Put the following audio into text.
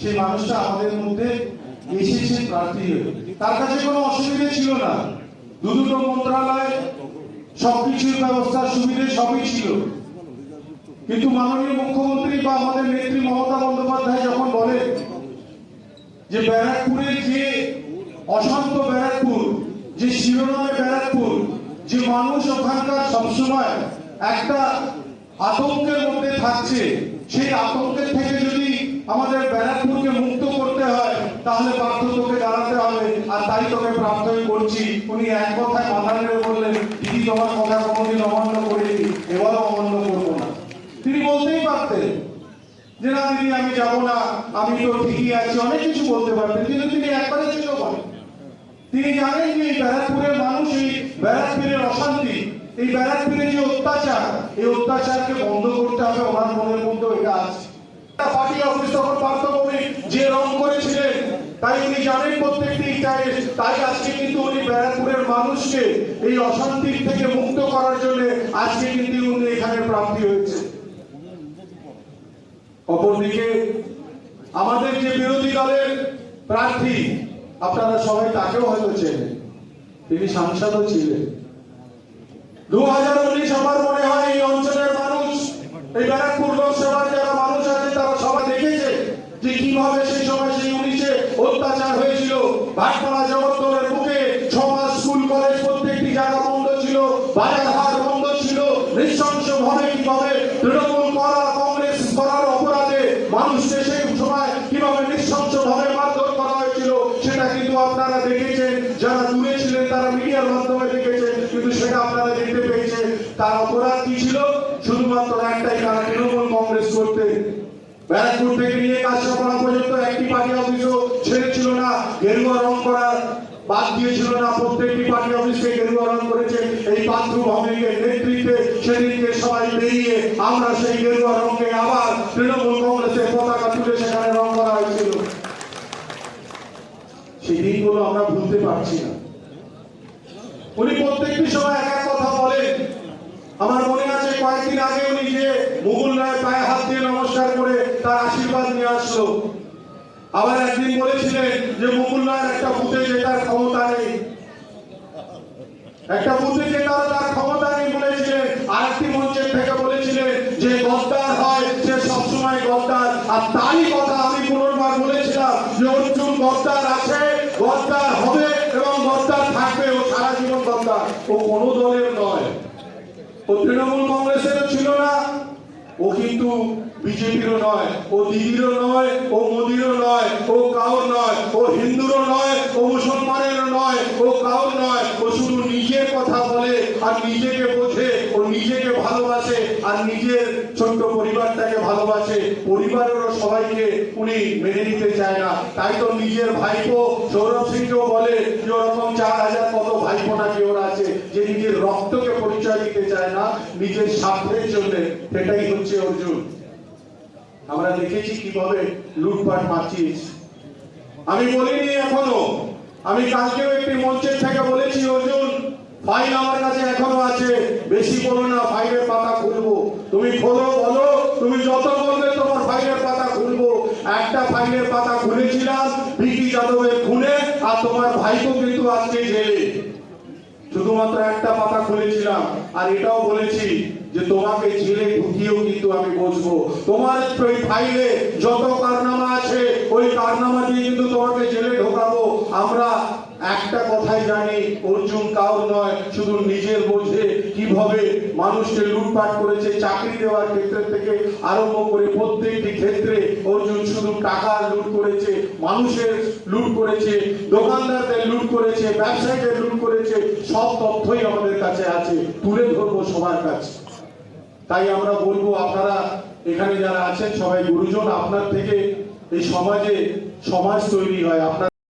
সেই মানুষটা আমাদের মধ্যে হয়ে তার কাছে কোনো অসুবিধে ছিল না। দু দুটো মন্ত্রণালয় সবকিছুর ব্যবস্থা, সুবিধে সবই ছিল। কিন্তু মাননীয় মুখ্যমন্ত্রী বা আমাদের নেত্রী মমতা বন্দ্যোপাধ্যায় যখন বলে যে ব্যারাকপুরের যে অশান্ত ব্যারাকপুর, যে শিরোনামে ব্যারাকপুর, যে মানুষ ওখানকার সবসময় একটা আতঙ্কের মধ্যে থাকছে, সেই আতঙ্কের থেকে যদি আমাদের ব্যারাকপুরকে মুক্ত করতে হয়, তাহলে বাধ্য তোকে দাঁড়াতে হবে। আর তাই তোকে প্রার্থনা করছি। উনি এক কথায় মাথা নেড়ে বললেন, দিদি, তোমার কথা কোনোদিন অমান্য করিনি। এবারও অমান্য করব না। তিনি বলতেই পারতেন যে, না দিদি, আমি যাব না। আমি তো ঠিকই আছি। অনেক কিছু বলতে পারতেন, কিন্তু তিনি একবারে ছিল বলেন তিনি জানেন যে, এই ব্যারাকপুরের মানুষ এই ব্যারাকপুরের অশান্তি। এই ব্যারাকপুরের যে অত্যাচার, এই অত্যাচারকে বন্ধ করতে হবে। ওনার মনের মধ্যে এটা আছে। পার্টি অফিস তখন পার্থভূমি যে রং করেছিলেন তাই উনি জানেন প্রত্যেকটি ইটারে তাই আজকে কিন্তু উনি ব্যারাকপুরের মানুষকে এই অশান্তির থেকে মুক্ত করার জন্য আজকে কিন্তু উনি এখানে প্রাপ্তি হয়েছে। অপরদিকে আমাদের যে বিরোধী দলের প্রার্থী, আপনারা সবাই তাকেও হয়তো চেনেন। তিনি সাংসদও ছিলেন। দু হাজার উনিশ আমার মনে হয় এই অঞ্চলের মানুষ, এই ব্যারাকপুর লোকসভার যারা মানুষ আছে তারা সবাই দেখেছে যে কীভাবে সেই সময় সেই উনিশে অত্যাচার ভাটপাড়া জগৎদলের বুকে সমাজ, স্কুল, কলেজ প্রত্যেকটি জায়গা বন্ধ ছিল বাজার বন্ধ ছিল। নৃশংস ভাবে কীভাবে তৃণমূল করা, কংগ্রেস করার অপরাধে মানুষকে সেই সময় কীভাবে নৃশংস ভাবে মারধর করা হয়েছিল, সেটা কিন্তু আপনারা দেখেছেন। যারা দূরে ছিলেন, তারা মিডিয়ার মাধ্যমে দেখেছেন, কিন্তু সেটা আপনারা দেখতে পেয়েছেন। তার অপরাধ কি ছিল? শুধুমাত্র একটাই করতে ব্যারাকপুর থেকে নিয়ে কাজকরা পর্যন্ত একটি পার্টি অফিসও ছেড়েছিল না, গেরুয়া রং করার বাদ দিয়েছিল না, প্রত্যেকটি পার্টি অফিসকে গেরুয়া রং করেছে। এই পাত্র ভবনের নেতৃত্বে সেদিনকে সবাই বেরিয়ে আমরা সেই গেরুয়া রঙকে আবার তৃণমূল কংগ্রেসের পতাকা তুলে সেখানে রং করা হয়েছিল। সেই দিনগুলো আমরা ভুলতে পারছি না। উনি প্রত্যেকটি সময় এক এক কথা বলেন। আমার মনে কয়েকদিন আগে উনি যে মুঘল রায় পায়ে হাত দিয়ে নমস্কার করে তার আশীর্বাদ নিয়ে আসলো। আবার একদিন বলেছিলেন যে মুঘল রায়ের একটা বুথে জেতার ক্ষমতা নেই। একটা বুথে জেতার তার ক্ষমতা নেই বলেছিলেন, আরেকটি মঞ্চের থেকে বলেছিলেন যে গদ্দার হয়, সে সবসময় গদ্দার। আর তারই কথা আমি পুনর্বার বলেছিলাম যে অর্জুন গদ্দার আছে, গদ্দার হবে এবং গদ্দার থাকবে ও সারা জীবন গদ্দার। ও কোনো দলের নয়। ও তৃণমূল কংগ্রেসেরও ছিল না, ও কিন্তু বিজেপিরও নয়, ও দিদিরও নয়, ও মোদিরও নয়, ও কাউর নয়, ও হিন্দুরও নয়, ও মুসলমানেরও নয়, ও কাউর নয়, ও শুধু নিজের কথা বলে আর নিজেকে বোঝে, ও নিজেকে ভালোবাসে আর নিজের ছোট্ট পরিবারটাকে ভালোবাসে। পরিবারেরও সবাইকে উনি মেনে নিতে চায় না। তাই তো নিজের ভাইপো সৌরভ সিংকেও বলে যে ওরকম চার হাজার কত ভাইপো নাকি ওরা আছে? যে নিজের রক্তকে পরিচয় দিতে চায় না, নিজের স্বার্থের জন্য, সেটাই হচ্ছে অর্জুন। আমরা দেখেছি কীভাবে লুটপাট মাচিয়েছে আমি বলিনি এখনও, আমি কালকেও একটি মঞ্চের থেকে বলেছি, অর্জুন ফাইল আমার কাছে এখনও আছে, বেশি বলো না ফাইলের পাতা খুলবো। তুমি খোলো, বলো, তুমি যত বলবে তোমার ফাইলের পাতা খুলবো। একটা ফাইলের পাতা খুলেছিলাম বিকি যাদবের খুনে, আর তোমার ভাইপো কিন্তু আজকে জেলে। শুধুমাত্র একটা পাতা খুলেছিলাম, আর এটাও বলেছি যে তোমাকে জেলে ঢুকিয়েও কিন্তু আমি বসবো। তোমার ওই ফাইলে যত কারনামা আছে, ওই কারনামা দিয়ে কিন্তু তোমাকে জেলে ঢোকাবো। আমরা একটা কথাই জানি, অর্জুন কাউর নয়, শুধু নিজের বোঝে কীভাবে মানুষকে লুটপাট করেছে, চাকরি দেওয়ার ক্ষেত্রে থেকে আরম্ভ করে প্রত্যেকটি ক্ষেত্রে অর্জুন শুধু টাকা লুট করেছে, মানুষের লুট করেছে, দোকানদারদের লুট করেছে, ব্যবসায়ীদের লুট করেছে, সব তথ্যই আমাদের কাছে আছে, তুলে ধরবো সবার কাছে। তাই আমরা বলব, আপনারা এখানে যারা আছেন, সবাই গুরুজন, আপনার থেকে এই সমাজে সমাজ তৈরি হয়, আপনার